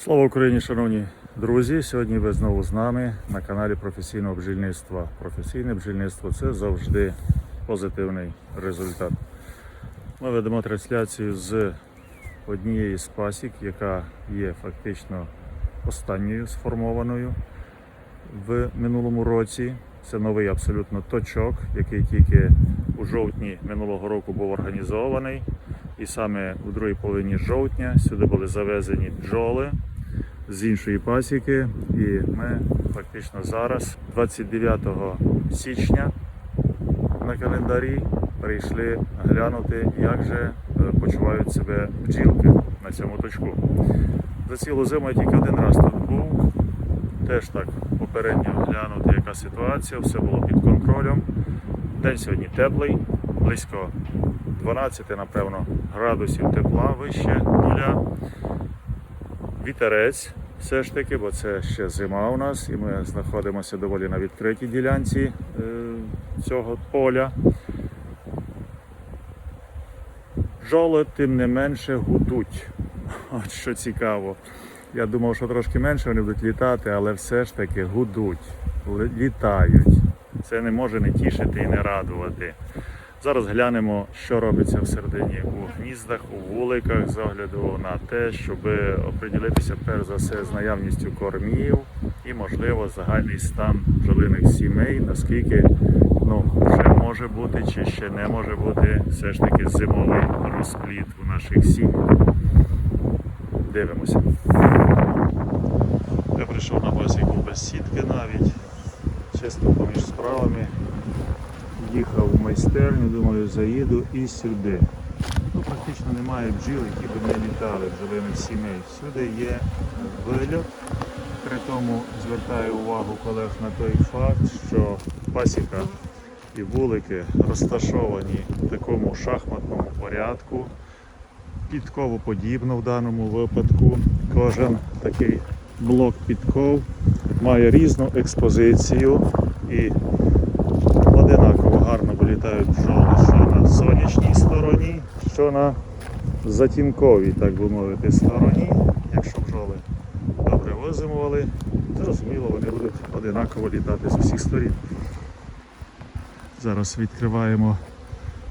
Слава Україні, шановні друзі! Сьогодні ви знову з нами на каналі професійного бджільництва. Професійне бджільництво це завжди позитивний результат. Ми ведемо трансляцію з однієї з пасік, яка є фактично останньою сформованою в минулому році. Це новий абсолютно точок, який тільки у жовтні минулого року був організований. І саме у другій половині жовтня сюди були завезені бджоли з іншої пасіки. І ми фактично зараз, 29 січня на календарі, прийшли глянути, як же е, почувають себе бджілки на цьому точку. За цілу зиму я тільки один раз тут був. Теж так попередньо глянути, яка ситуація, все було під контролем. День сьогодні теплий, близько 12, напевно, градусів тепла вище нуля. Вітерець все ж таки, бо це ще зима у нас, і ми знаходимося доволі на відкритій ділянці е, цього поля. Бджоли, тим не менше, гудуть. От що цікаво. Я думав, що трошки менше вони будуть літати, але все ж таки гудуть, літають. Це не може не тішити і не радувати. Зараз глянемо, що робиться всередині у гніздах, у вуликах з огляду на те, щоб оприділитися перш за все з наявністю кормів і, можливо, загальний стан бджолиних сімей, наскільки ну, вже може бути чи ще не може бути все ж таки зимовий розплід у наших сім'ях. Дивимося. Я прийшов на пасіку без сітки навіть, чисто поміж справами. Їхав в майстерню, думаю, заїду і сюди. Ну, практично немає бджіл, які б не літали бджолиних сімей. Всюди є вильот. При тому звертаю увагу колег на той факт, що пасіка і вулики розташовані в такому шахматному порядку, підковоподібно в даному випадку. Кожен такий блок підков має різну експозицію і одинаково гарно вилітають бджоли, що на сонячній стороні, що на затінковій, так би мовити, стороні. Якщо бджоли добре визимували, зрозуміло, вони будуть одинаково літати з усіх сторін. Зараз відкриваємо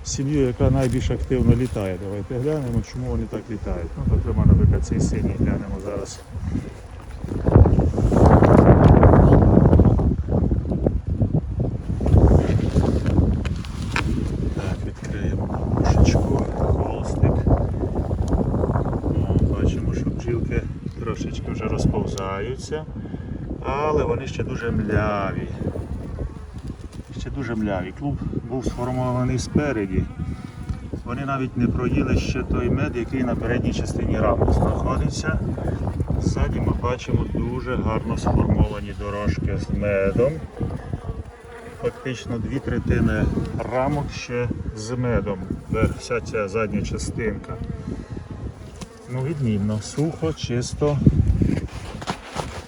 сім'ю, яка найбільш активно літає. Давайте глянемо, чому вони так літають. Ну, зокрема, наприклад, цей синій глянемо зараз. Так, відкриємо пушечку, холстик. О, Бачимо, що бджілки трошечки вже розповзаються, але вони ще дуже мляві. Ще дуже мляві. Клуб був сформований спереді. Вони навіть не проїли ще той мед, який на передній частині рамок знаходиться. Ззаді ми бачимо дуже гарно сформовані дорожки з медом фактично дві третини рамок ще з медом, верх, вся ця задня частинка. Ну, відмінно, сухо, чисто.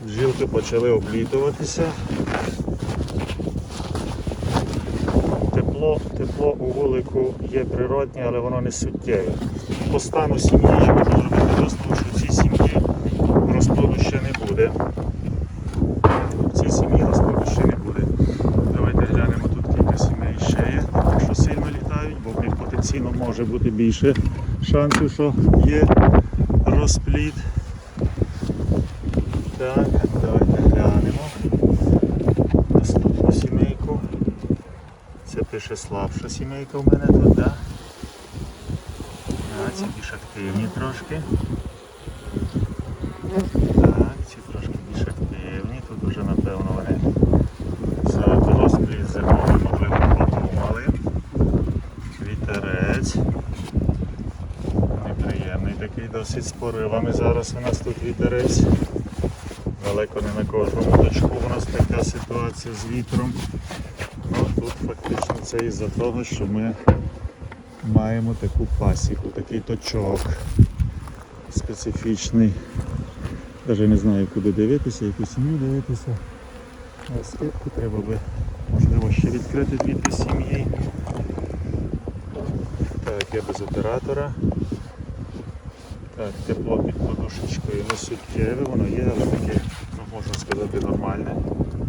Жилки почали облітуватися. Тепло, тепло у вулику є природнє, але воно не суттєве. По стану сім'ї я можу зробити висновок, що в цій сім'ї розплоду ще не буде. В цій сім'ї розплоду ще не буде. Давайте глянемо тут кілька сімей ще є, що сильно літають, бо в них потенційно може бути більше шансів, що є розплід. Так, давайте глянемо. Наступну сімейку. Це пише слабша сімейка в мене тут, так? А, ці більш активні трошки. Так, ці трошки більш активні. Тут вже напевно вони за розплід зимовий, можливо, подумали. Вітерець. Неприємний такий досить з поривами. Зараз у нас тут вітерець. Далеко не на кожному точку у нас така ситуація з вітром. Ну, тут фактично це із-за того, що ми маємо таку пасіку, такий точок специфічний. Навіть не знаю, куди дивитися, яку сім'ю дивитися. На скидку треба би, можливо, ще відкрити дві сім'ї. Так, я без оператора. Так, тепло під подушечкою не суттєве, воно є, але таке, можна сказати, нормальне.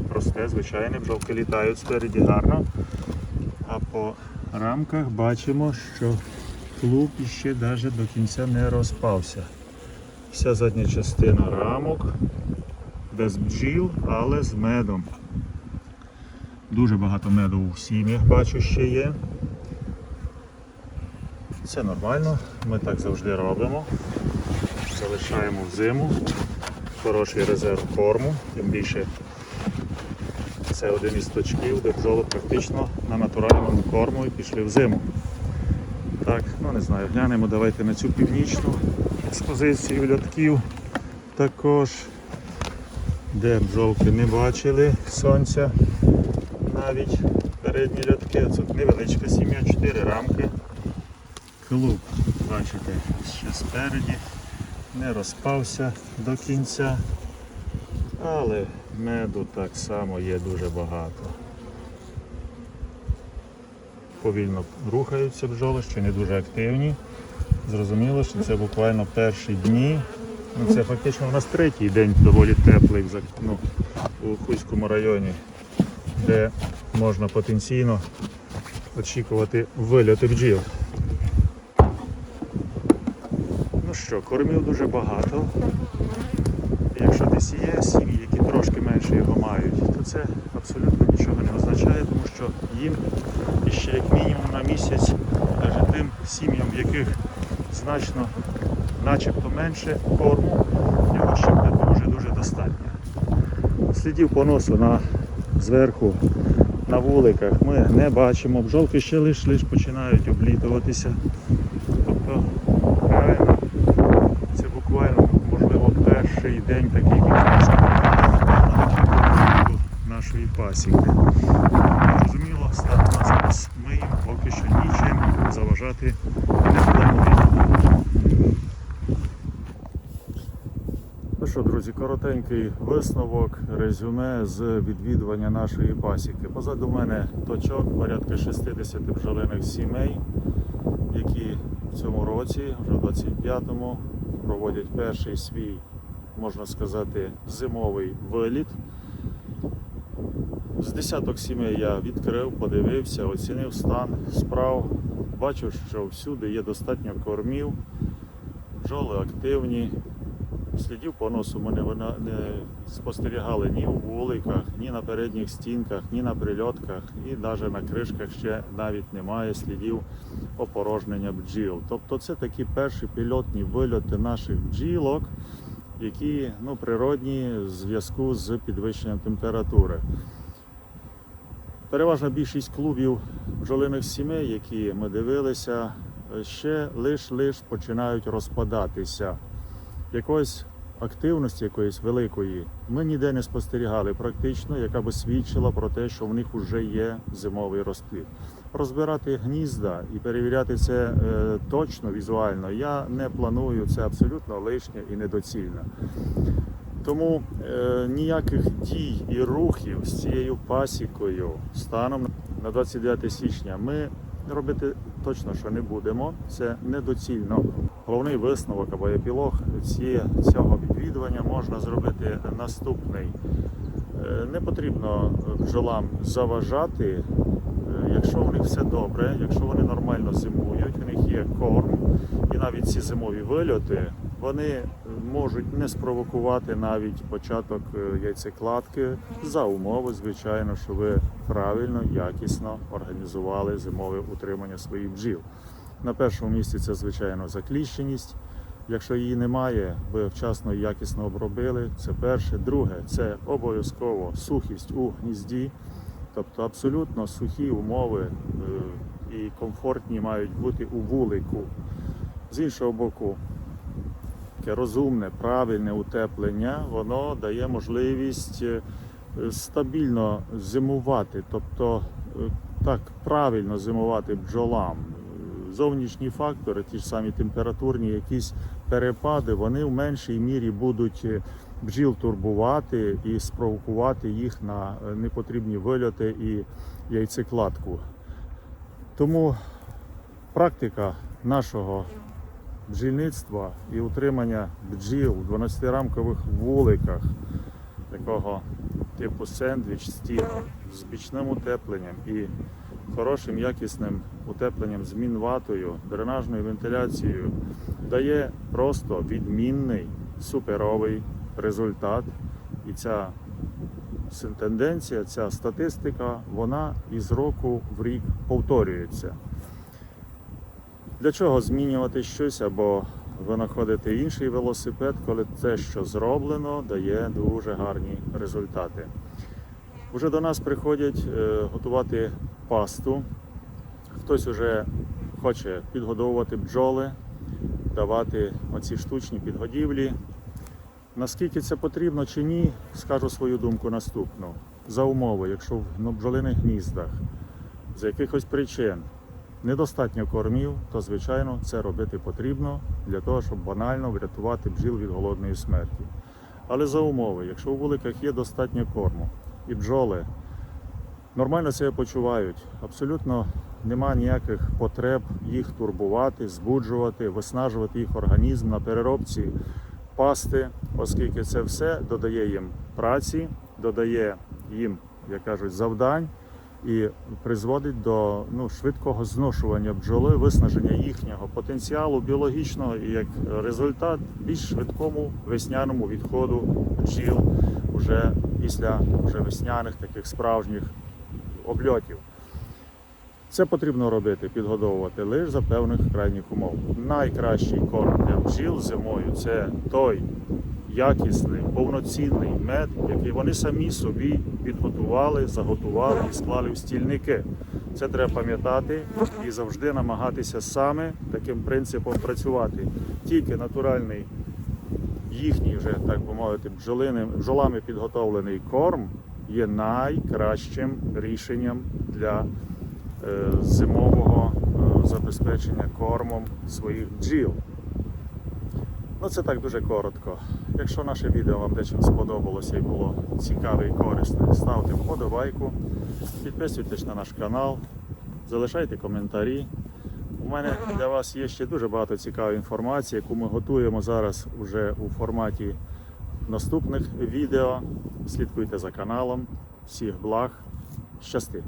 Просте, звичайне, бджолки літають спереді гарно. А по рамках бачимо, що клуб іще навіть до кінця не розпався. Вся задня частина рамок без бджіл, але з медом. Дуже багато меду у сім'ях бачу ще є. Це нормально, ми так завжди робимо. Залишаємо в зиму. Хороший резерв корму, тим більше це один із точків, де бджоли практично на натуральному корму і пішли в зиму. Так, ну не знаю, глянемо давайте на цю північну експозицію льотків також, де бджолки не бачили сонця навіть передні льотки. Це невеличка сім'я, 4 рамки. Клуб, бачите, ще спереді, не розпався до кінця, але меду так само є дуже багато. Повільно рухаються бджоли, ще не дуже активні. Зрозуміло, що це буквально перші дні. Ну, це фактично у нас третій день доволі теплий ну, у Хуському районі, де можна потенційно очікувати вильоти бджіл. Ну що, кормів дуже багато. Якщо десь є сім'ї, які трошки менше його мають, то це абсолютно нічого не означає, тому що їм іще як мінімум на місяць, навіть тим сім'ям, в яких значно начебто менше корму, його ще буде дуже-дуже достатньо. Слідів поносу на зверху на вуликах ми не бачимо. Бджолки ще лиш лиш починають облітуватися. Тобто, реально, це буквально, можливо, перший день такий більш нашої пасіки. Зрозуміло, стан на зараз ми їм поки що нічим заважати не плануємо. Ну що, друзі, коротенький висновок, резюме з відвідування нашої пасіки. Позаду мене точок, порядка 60 бджолиних сімей, які в цьому році, вже в 25-му, проводять перший свій, можна сказати, зимовий виліт. З десяток сімей я відкрив, подивився, оцінив стан справ. Бачу, що всюди є достатньо кормів, бджоли активні. Слідів поносу ми не, не спостерігали ні у вуликах, ні на передніх стінках, ні на прильотках, і навіть на кришках ще навіть немає слідів опорожнення бджіл. Тобто це такі перші пільотні вильоти наших бджілок, які ну, природні в зв'язку з підвищенням температури. Переважна більшість клубів бджолиних сімей, які ми дивилися, ще лиш-лиш починають розпадатися. Якоїсь активності, якоїсь великої, ми ніде не спостерігали практично, яка би свідчила про те, що в них вже є зимовий розплід. Розбирати гнізда і перевіряти це е, точно візуально я не планую, це абсолютно лишнє і недоцільно. Тому е, ніяких дій і рухів з цією пасікою станом на 29 січня ми робити точно що не будемо. Це недоцільно. Головний висновок або епілог цього відвідування можна зробити наступний. Е, Не потрібно бджолам заважати, е, якщо у них все добре, якщо вони нормально зимують, у них є корм, і навіть ці зимові вильоти вони можуть не спровокувати навіть початок е, яйцекладки за умови, звичайно, що ви правильно, якісно організували зимове утримання своїх бджіл. На першому місці це, звичайно, закліщеність. Якщо її немає, ви вчасно і якісно обробили. Це перше. Друге, це обов'язково сухість у гнізді, тобто абсолютно сухі умови е, і комфортні мають бути у вулику. З іншого боку, таке розумне, правильне утеплення, воно дає можливість е, стабільно зимувати, тобто е, так правильно зимувати бджолам. Зовнішні фактори, ті ж самі температурні, якісь перепади, вони в меншій мірі будуть е, бджіл турбувати і спровокувати їх на непотрібні вильоти і яйцекладку. Тому практика нашого бджільництва і утримання бджіл у 12-рамкових вуликах такого типу сендвіч стіл з бічним утепленням і хорошим якісним утепленням з мінватою, дренажною вентиляцією дає просто відмінний суперовий результат. І ця тенденція, ця статистика, вона із року в рік повторюється. Для чого змінювати щось або винаходити інший велосипед, коли те, що зроблено, дає дуже гарні результати. Уже до нас приходять е, готувати пасту. Хтось вже хоче підгодовувати бджоли, давати оці штучні підгодівлі. Наскільки це потрібно чи ні, скажу свою думку наступну. За умови, якщо в ну, бджолиних гніздах з якихось причин недостатньо кормів, то звичайно це робити потрібно для того, щоб банально врятувати бджіл від голодної смерті. Але за умови, якщо у вуликах є достатньо корму і бджоли нормально себе почувають, абсолютно нема ніяких потреб їх турбувати, збуджувати, виснажувати їх організм на переробці пасти, оскільки це все додає їм праці, додає їм, як кажуть, завдань і призводить до ну, швидкого зношування бджоли, виснаження їхнього потенціалу біологічного і як результат більш швидкому весняному відходу бджіл вже після вже весняних таких справжніх обльотів. Це потрібно робити, підгодовувати лише за певних крайніх умов. Найкращий корм для бджіл зимою це той якісний, повноцінний мед, який вони самі собі підготували, заготували і склали в стільники. Це треба пам'ятати і завжди намагатися саме таким принципом працювати. Тільки натуральний їхній вже, так би мовити, бджолиним, бджолами підготовлений корм є найкращим рішенням для е, зимового е, забезпечення кормом своїх бджіл. Ну це так дуже коротко. Якщо наше відео вам дечим сподобалося і було цікаве і корисне, ставте вподобайку, підписуйтесь на наш канал, залишайте коментарі. У мене для вас є ще дуже багато цікавої інформації, яку ми готуємо зараз уже у форматі наступних відео. Слідкуйте за каналом. Всіх благ. Щасти!